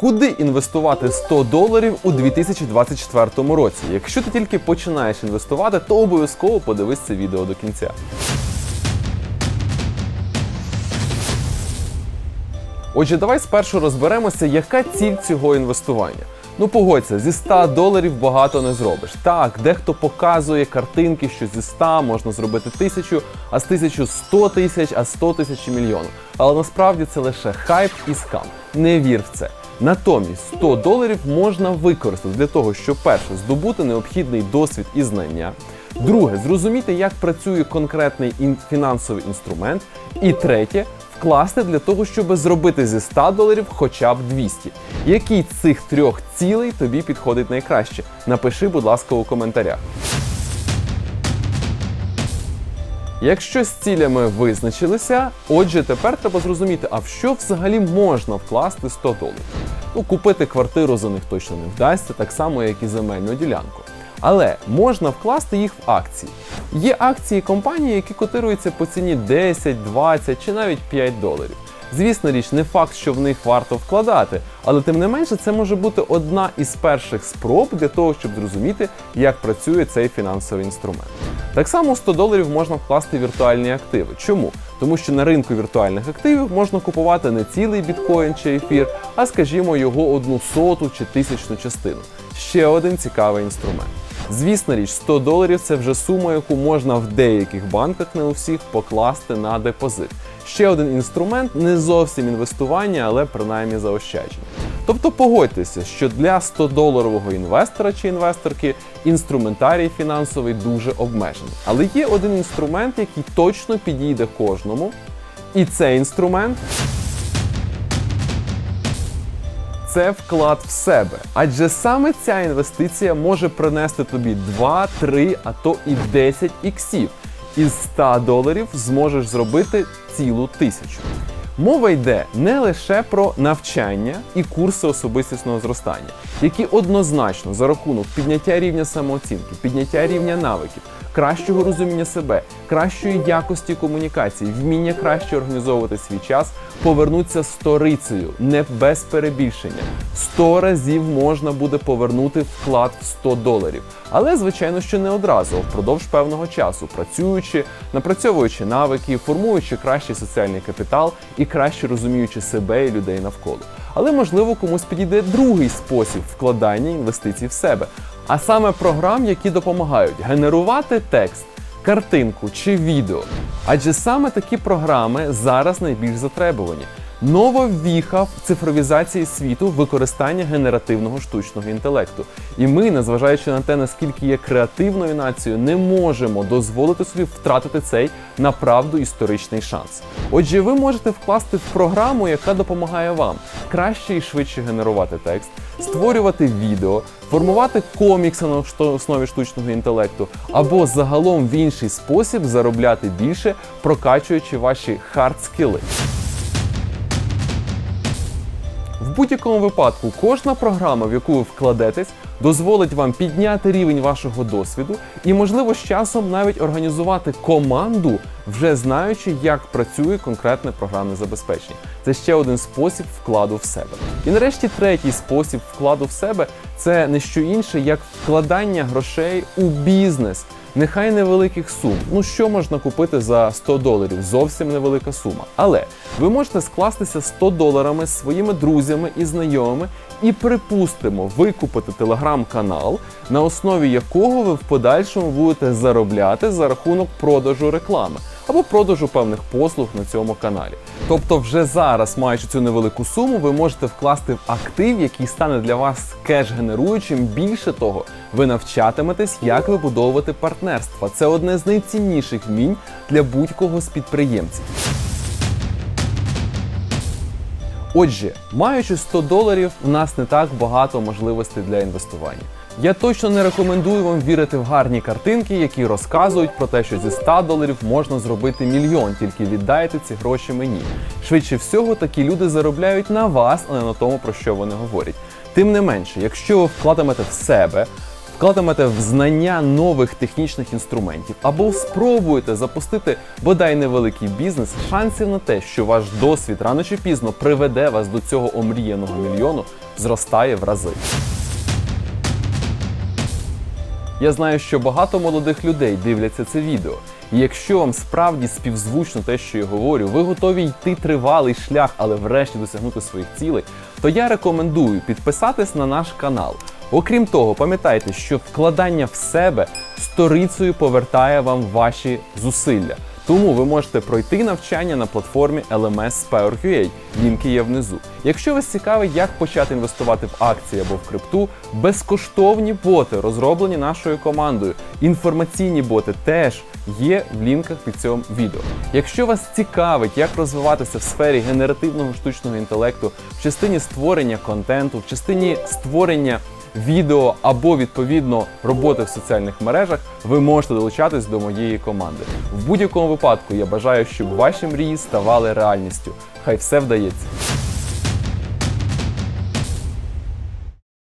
Куди інвестувати 100 доларів у 2024 році? Якщо ти тільки починаєш інвестувати, то обов'язково подивись це відео до кінця. Отже, давай спершу розберемося, яка ціль цього інвестування. Ну погодься, зі 100 доларів багато не зробиш. Так, дехто показує картинки, що зі 100 можна зробити тисячу, а з 1000 100 тисяч, а 100 тисяч мільйон. Але насправді це лише хайп і скам. Не вір в це. Натомість 100 доларів можна використати для того, щоб перше здобути необхідний досвід і знання. Друге, зрозуміти, як працює конкретний ін- фінансовий інструмент. І третє, вкласти для того, щоб зробити зі 100 доларів хоча б 200. Який з цих трьох цілей тобі підходить найкраще? Напиши, будь ласка, у коментарях. Якщо з цілями визначилися, отже, тепер треба зрозуміти, а в що взагалі можна вкласти 100 доларів. Ну, купити квартиру за них точно не вдасться, так само, як і земельну ділянку. Але можна вкласти їх в акції. Є акції компанії, які котируються по ціні 10, 20 чи навіть 5 доларів. Звісно річ, не факт, що в них варто вкладати, але тим не менше це може бути одна із перших спроб для того, щоб зрозуміти, як працює цей фінансовий інструмент. Так само 100 доларів можна вкласти віртуальні активи. Чому? Тому що на ринку віртуальних активів можна купувати не цілий біткоін чи ефір, а скажімо, його одну соту чи тисячну частину. Ще один цікавий інструмент. Звісно річ, 100 доларів це вже сума, яку можна в деяких банках, не у всіх, покласти на депозит. Ще один інструмент не зовсім інвестування, але принаймні заощадження. Тобто погодьтеся, що для 100-доларового інвестора чи інвесторки інструментарій фінансовий дуже обмежений. Але є один інструмент, який точно підійде кожному. І цей інструмент це вклад в себе. Адже саме ця інвестиція може принести тобі 2, 3, а то і 10 іксів. Із 100 доларів зможеш зробити цілу тисячу. Мова йде не лише про навчання і курси особистісного зростання, які однозначно за рахунок підняття рівня самооцінки, підняття рівня навиків, кращого розуміння себе, кращої якості комунікації, вміння краще організовувати свій час, повернуться сторицею, не без перебільшення. 100 разів можна буде повернути вклад в 100 доларів. Але, звичайно, що не одразу, впродовж певного часу, працюючи, напрацьовуючи навики, формуючи кращий соціальний капітал і краще розуміючи себе і людей навколо. Але можливо комусь підійде другий спосіб вкладання інвестицій в себе, а саме програм, які допомагають генерувати текст, картинку чи відео. Адже саме такі програми зараз найбільш затребувані. Нова віха в цифровізації світу використання генеративного штучного інтелекту. І ми, незважаючи на те, наскільки є креативною нацією, не можемо дозволити собі втратити цей направду історичний шанс. Отже, ви можете вкласти в програму, яка допомагає вам краще і швидше генерувати текст, створювати відео, формувати комікси на основі штучного інтелекту, або загалом в інший спосіб заробляти більше, прокачуючи ваші хард-скіли. В будь-якому випадку кожна програма, в яку ви вкладетесь, дозволить вам підняти рівень вашого досвіду і, можливо, з часом навіть організувати команду, вже знаючи, як працює конкретне програмне забезпечення. Це ще один спосіб вкладу в себе. І нарешті третій спосіб вкладу в себе це не що інше, як вкладання грошей у бізнес. Нехай невеликих сум. Ну що можна купити за 100 доларів? Зовсім невелика сума. Але ви можете скластися 100 доларами з своїми друзями і знайомими і, припустимо, викупити телеграм-канал, на основі якого ви в подальшому будете заробляти за рахунок продажу реклами або продажу певних послуг на цьому каналі. Тобто, вже зараз, маючи цю невелику суму, ви можете вкласти в актив, який стане для вас кеш-генеруючим. Більше того, ви навчатиметесь, як вибудовувати партнерства. Це одне з найцінніших вмінь для будь-кого з підприємців. Отже, маючи 100 доларів, у нас не так багато можливостей для інвестування. Я точно не рекомендую вам вірити в гарні картинки, які розказують про те, що зі 100 доларів можна зробити мільйон, тільки віддайте ці гроші мені. Швидше всього, такі люди заробляють на вас, а не на тому, про що вони говорять. Тим не менше, якщо ви вкладемете в себе, вкладемете в знання нових технічних інструментів або спробуєте запустити бодай невеликий бізнес, шансів на те, що ваш досвід рано чи пізно приведе вас до цього омріяного мільйону, зростає в рази. Я знаю, що багато молодих людей дивляться це відео. І якщо вам справді співзвучно те, що я говорю, ви готові йти тривалий шлях, але врешті досягнути своїх цілей, то я рекомендую підписатись на наш канал. Окрім того, пам'ятайте, що вкладання в себе сторицею повертає вам ваші зусилля. Тому ви можете пройти навчання на платформі LMS Power.ua, лінки є внизу. Якщо вас цікавить, як почати інвестувати в акції або в крипту, безкоштовні боти розроблені нашою командою. Інформаційні боти теж є в лінках під цим відео. Якщо вас цікавить, як розвиватися в сфері генеративного штучного інтелекту, в частині створення контенту, в частині створення відео або відповідно роботи в соціальних мережах, ви можете долучатись до моєї команди. В будь-якому випадку я бажаю, щоб ваші мрії ставали реальністю. Хай все вдається.